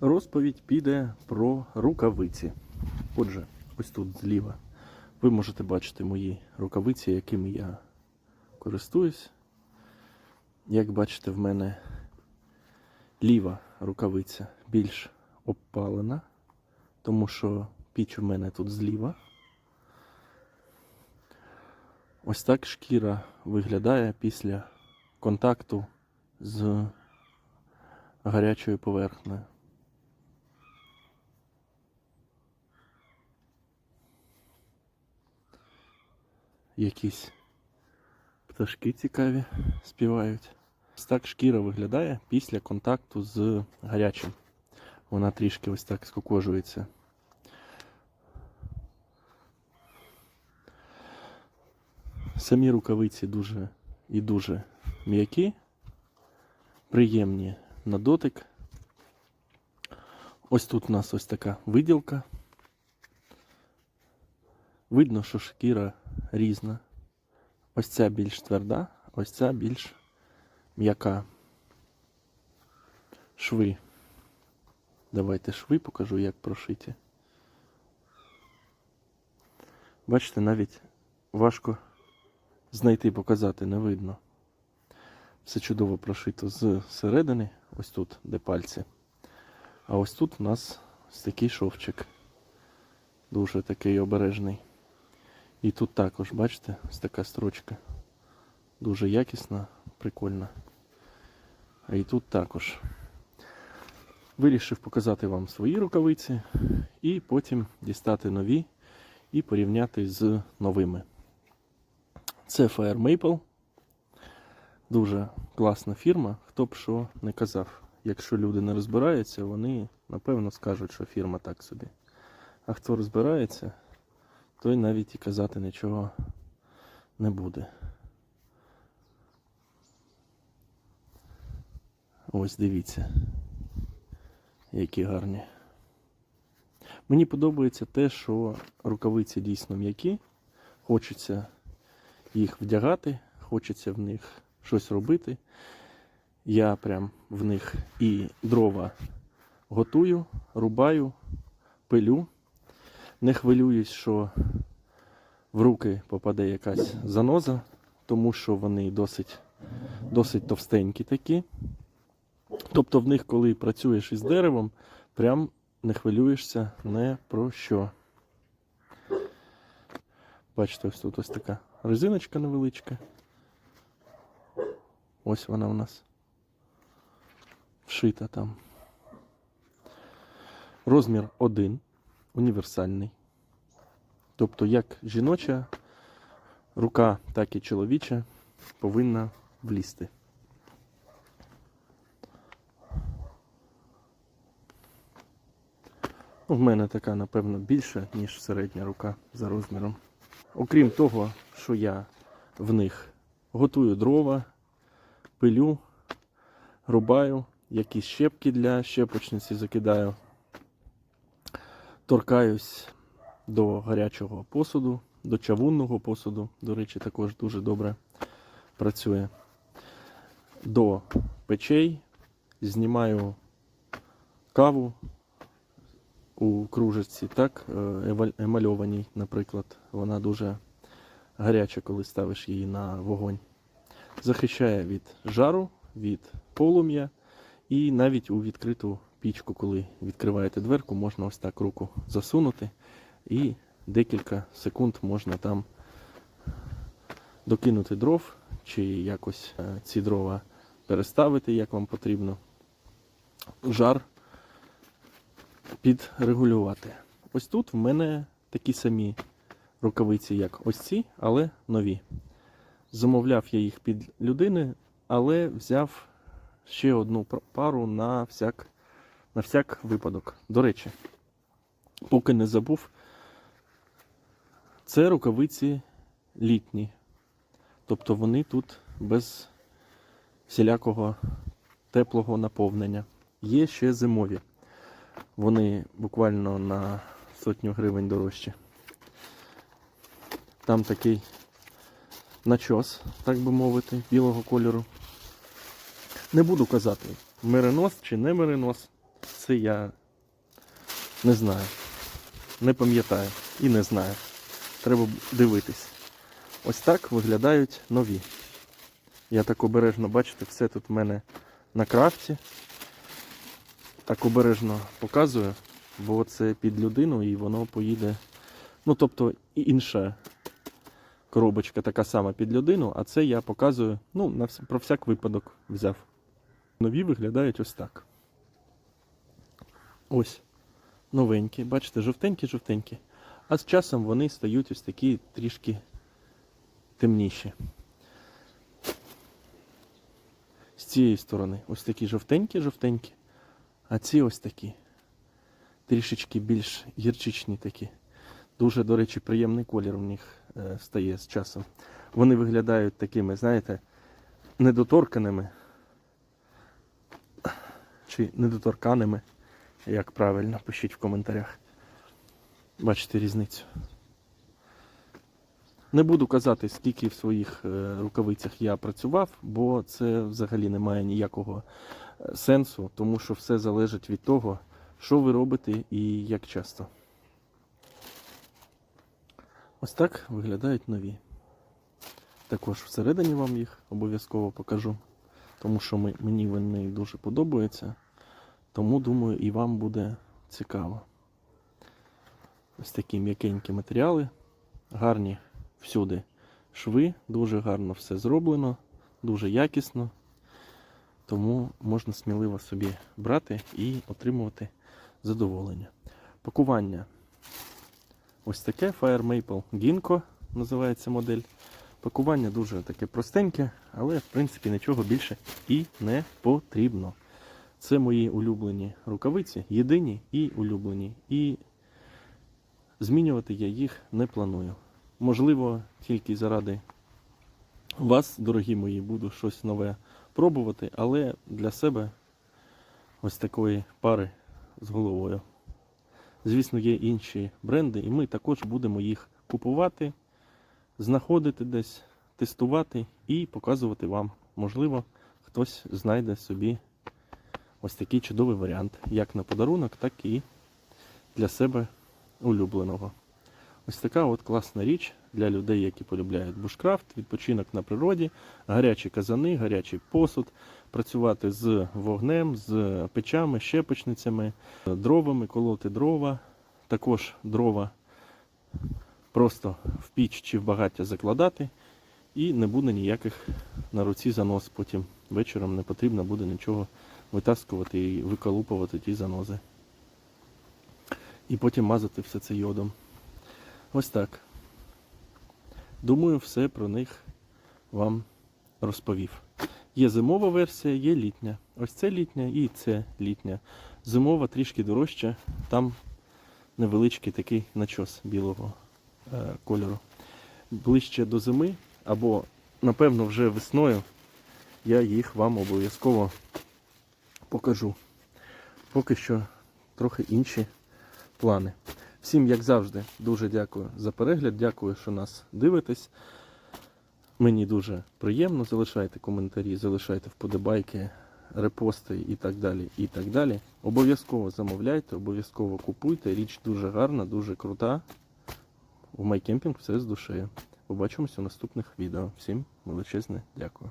Розповідь піде про рукавиці. Отже, ось тут зліва ви можете бачити мої рукавиці, якими я користуюсь. Як бачите, в мене ліва рукавиця більш обпалена, тому що піч у мене тут зліва. Ось так шкіра виглядає після контакту з гарячою поверхнею. Якісь пташки цікаві співають. Ось так шкіра виглядає після контакту з гарячим. Вона трішки ось так скукожується. Самі рукавиці дуже і дуже м'які, приємні на дотик. Ось тут у нас ось така виділка. Видно, що шкіра різна. Ось ця більш тверда, ось ця більш м'яка. Шви. Давайте шви покажу, як прошиті. Бачите, навіть важко знайти, показати, не видно. Все чудово прошито з середини, ось тут, де пальці. А ось тут у нас ось такий шовчик. Дуже такий обережний. І тут також, бачите, ось така строчка. Дуже якісна, прикольна. А і тут також. Вирішив показати вам свої рукавиці і потім дістати нові і порівняти з новими. Це Fire Maple. Дуже класна фірма. Хто б що не казав. Якщо люди не розбираються, вони напевно скажуть, що фірма так собі. А хто розбирається, той навіть і казати нічого не буде. Ось дивіться, які гарні. Мені подобається те, що рукавиці дійсно м'які. Хочеться їх вдягати, хочеться в них щось робити. Я прям в них і дрова готую, рубаю, пилю. Не хвилююсь, що в руки попаде якась заноза, тому що вони досить, досить товстенькі такі. Тобто в них, коли працюєш із деревом, прям не хвилюєшся не про що. Бачите, ось тут ось така резиночка невеличка. Ось вона у нас вшита там. Розмір 1, універсальний. Тобто, як жіноча рука, так і чоловіча повинна влізти. Ну, В мене така, напевно, більша, ніж середня рука за розміром. Окрім того, що я в них готую дрова, пилю, рубаю, якісь щепки для щепочниці закидаю, торкаюсь до гарячого посуду, до чавунного посуду, до речі, також дуже добре працює. До печей знімаю каву у кружечці, так, е, емальованій, наприклад. Вона дуже гаряча, коли ставиш її на вогонь. Захищає від жару, від полум'я і навіть у відкриту пічку, коли відкриваєте дверку, можна ось так руку засунути і декілька секунд можна там докинути дров чи якось е, ці дрова переставити, як вам потрібно. Жар підрегулювати. Ось тут в мене такі самі рукавиці, як ось ці, але нові. Замовляв я їх під людини, але взяв ще одну пару на всяк, на всяк випадок. До речі, поки не забув, це рукавиці літні. Тобто вони тут без всілякого теплого наповнення. Є ще зимові. Вони буквально на сотню гривень дорожчі. Там такий начос, так би мовити, білого кольору. Не буду казати, меринос чи не меринос. Це я не знаю. Не пам'ятаю і не знаю. Треба дивитись. Ось так виглядають нові. Я так обережно, бачите, все тут в мене на крафті. Так обережно показую, бо це під людину і воно поїде. Ну, тобто інша коробочка така сама під людину, а це я показую, ну, на про всяк випадок взяв. Нові виглядають ось так. Ось. Новенькі. Бачите, жовтенькі-жовтенькі. А з часом вони стають ось такі трішки темніші. З цієї сторони ось такі жовтенькі-жовтенькі, а ці ось такі. Трішечки більш гірчичні такі. Дуже, до речі, приємний колір у них е, стає з часом. Вони виглядають такими, знаєте, недоторканими. Чи недоторканими, як правильно, пишіть в коментарях. Бачите різницю. Не буду казати, скільки в своїх е, рукавицях я працював, бо це взагалі не має ніякого е, сенсу, тому що все залежить від того, що ви робите і як часто. Ось так виглядають нові. Також всередині вам їх обов'язково покажу, тому що мені вони дуже подобаються. Тому думаю, і вам буде цікаво. Ось такі м'якенькі матеріали, гарні всюди шви, дуже гарно все зроблено, дуже якісно. Тому можна сміливо собі брати і отримувати задоволення. Пакування. Ось таке Fire Maple Ginkgo називається модель. Пакування дуже таке простеньке, але в принципі нічого більше і не потрібно. Це мої улюблені рукавиці, єдині і улюблені. І змінювати я їх не планую. Можливо, тільки заради вас, дорогі мої, буду щось нове пробувати, але для себе ось такої пари з головою. Звісно, є інші бренди, і ми також будемо їх купувати, знаходити десь, тестувати і показувати вам. Можливо, хтось знайде собі ось такий чудовий варіант, як на подарунок, так і для себе улюбленого. Ось така от класна річ для людей, які полюбляють бушкрафт, відпочинок на природі, гарячі казани, гарячий посуд, працювати з вогнем, з печами, щепочницями, дровами, колоти дрова, також дрова просто в піч чи в багаття закладати, і не буде ніяких на руці занос. Потім вечором не потрібно буде нічого витаскувати і виколупувати ті занози. І потім мазати все це йодом. Ось так. Думаю, все про них вам розповів. Є зимова версія, є літня. Ось це літня і це літня. Зимова трішки дорожча, там невеличкий такий начос білого е, кольору. Ближче до зими, або, напевно, вже весною я їх вам обов'язково покажу. Поки що трохи інші плани. Всім, як завжди, дуже дякую за перегляд. Дякую, що нас дивитесь. Мені дуже приємно. Залишайте коментарі, залишайте вподобайки, репости і так далі. і так далі. Обов'язково замовляйте, обов'язково купуйте. Річ дуже гарна, дуже крута. У MyCamping все з душею. Побачимося у наступних відео. Всім величезне дякую.